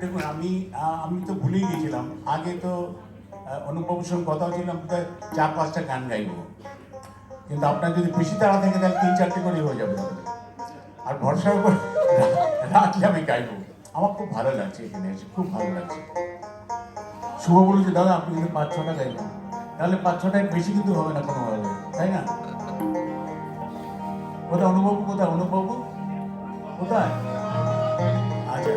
দেখুন, আমি আমি তো ভুলেই গেছিলাম আগে তো অনুপম সঙ্গে কথা ছিল আমি চার, পাঁচটা গান গাইবো। কিন্তু আপনার যদি বেশি তাড়া থাকে, তাহলে তিন, চারটে করে হয়ে যাবে। আর ভরসার উপর রাখলে আমি গাইবো। আমার খুব ভালো লাগছে এখানে এসে, খুব ভালো লাগছে। শুভ বলেছে, দাদা, আপনি কিন্তু পাঁচ, ছটা গাইবেন। তাহলে পাঁচ ছটায় বেশি কিন্তু হবে না কোনোভাবে, তাই না? কোথায় অনুভব কোথায় অনুভব কোথায়? আচ্ছা।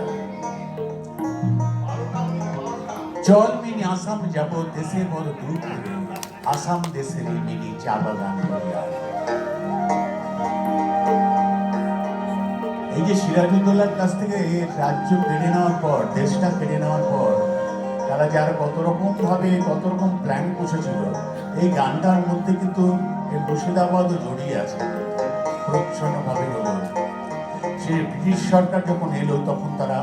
জল মিনি আসাম যাব, দেশে বড় দূর আসাম দেশের মিনি চা বাগান এই যে সিরাজুদ্দৌলার কাছ থেকে রাজ্য কেড়ে নেওয়ার পর, দেশটা কেড়ে নেওয়ার পর তারা যে আর কত রকম ভাবে, কত রকম প্ল্যান বসেছিল এই গানটার মধ্যে কিন্তু এই মুর্শিদাবাদও জড়িয়ে আছে। প্রচ্ছন্নভাবে হলো। সে ব্রিটিশ সরকার যখন এলো, তখন তারা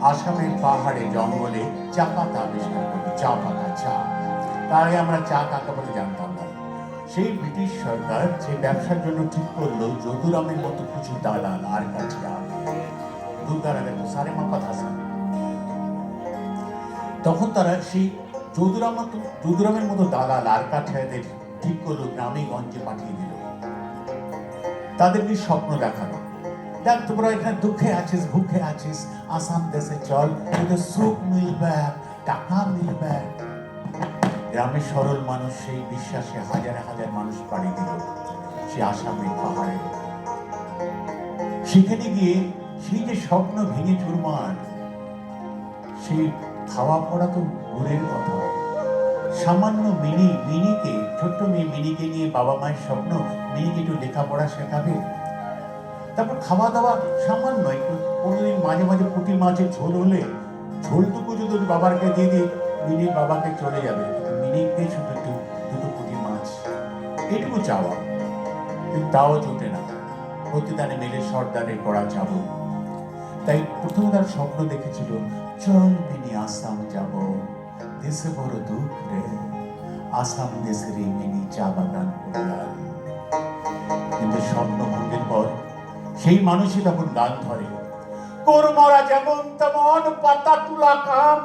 আসামের পাহাড়ে, জঙ্গলে চা পাতা আবিষ্কার করল। চা। পাতা চা আগে আমরা চা কাকা বলে জানতাম না। সেই ব্রিটিশ সরকার যে ব্যবসার জন্য ঠিক করল, যদুরামের মতো কিছু দালাল, আর কাছে দুর্গারা দেখো সারে মা কথা স্যার তখন তারা সেই যদুরাম যদুরামের মতো দালাল আর কাঠিয়াদের ঠিক করল গ্রামে গঞ্জে পাঠিয়ে দিল। তাদেরকে স্বপ্ন দেখানো দেখ, তোমরা এখানে দুঃখে আছিস, ভুখে আছিস, আসাম দেশে চল, তোদের সুখ মিলবে, টাকা মিলবে। গ্রামের সরল মানুষ সেই বিশ্বাসে হাজার হাজার মানুষ পাড়ি দিল, সে আসামের পাহাড়ে। সেখানে গিয়ে সেই যে স্বপ্ন ভেঙে চুরমার, সেই খাওয়া পড়া তো দূরের কথা। সামান্য মিনি, মিনিকে, ছোট্ট মেয়ে মিনিকে নিয়ে বাবা মায়ের স্বপ্ন, মিনিকে একটু লেখাপড়া শেখাবে। তারপর খাওয়া দাওয়া সামান্য একটু, কোনোদিন মাঝে মাঝে পুঁটি মাছের ঝোল হলে, ঝোলটুকু যদি বাবাকে দিয়ে দিয়ে মিনির বাবাকে চলে যাবে। মিনিকে শুধু একটু, দুটো পুঁটি মাছ। এটুকু চাওয়া। কিন্তু তাও জোটে না। প্রতিদানে মেলে সর্দারের করা চাবো তাই প্রথমে তার স্বপ্ন দেখেছিল, চল মিনি আসাম যাব। দেশে বড় দুঃখ রে। আসাম দেশের এই মিনি চা বাগান। কিন্তু স্বপ্ন ভঙ্গের পর সেই মানুষই তখন গান ধরে কোরমরা যেমন তেমন পাতা তুলা কাম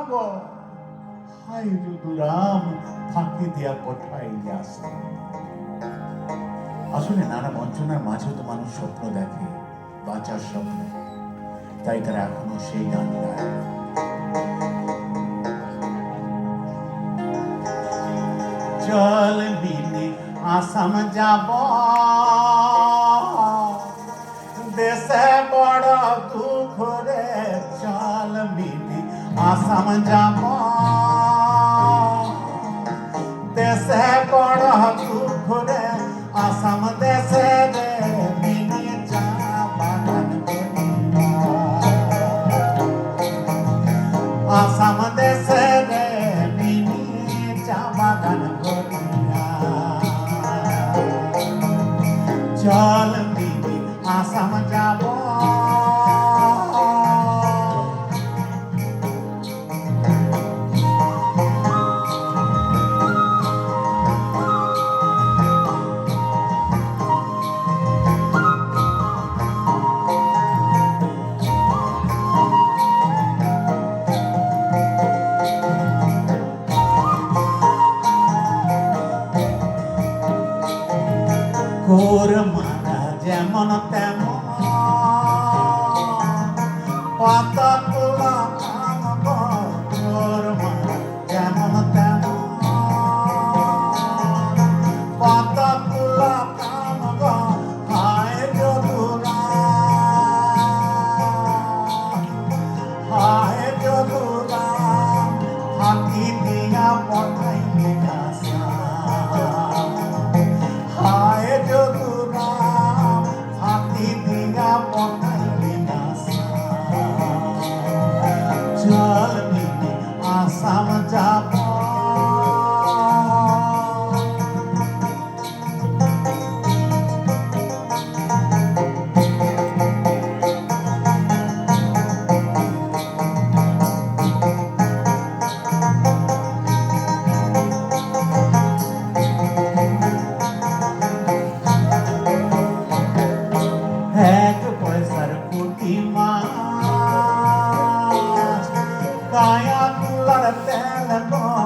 হাই রুদুরাম ফাঁকি দিয়া পঠাইলে আসে আসলে নানা বঞ্চনার মাঝেও তো মানুষ স্বপ্ন দেখে, বাঁচার স্বপ্ন তাই তারা এখনও সেই গান গায় চল মিলে আসাম যাব দেশে বড় দুঃখ রে চল মিলে আসাম যাব দেশে বড় চল মিনি আসাম যাব কোর মারা যেমন তেমন। পাতা that wrong.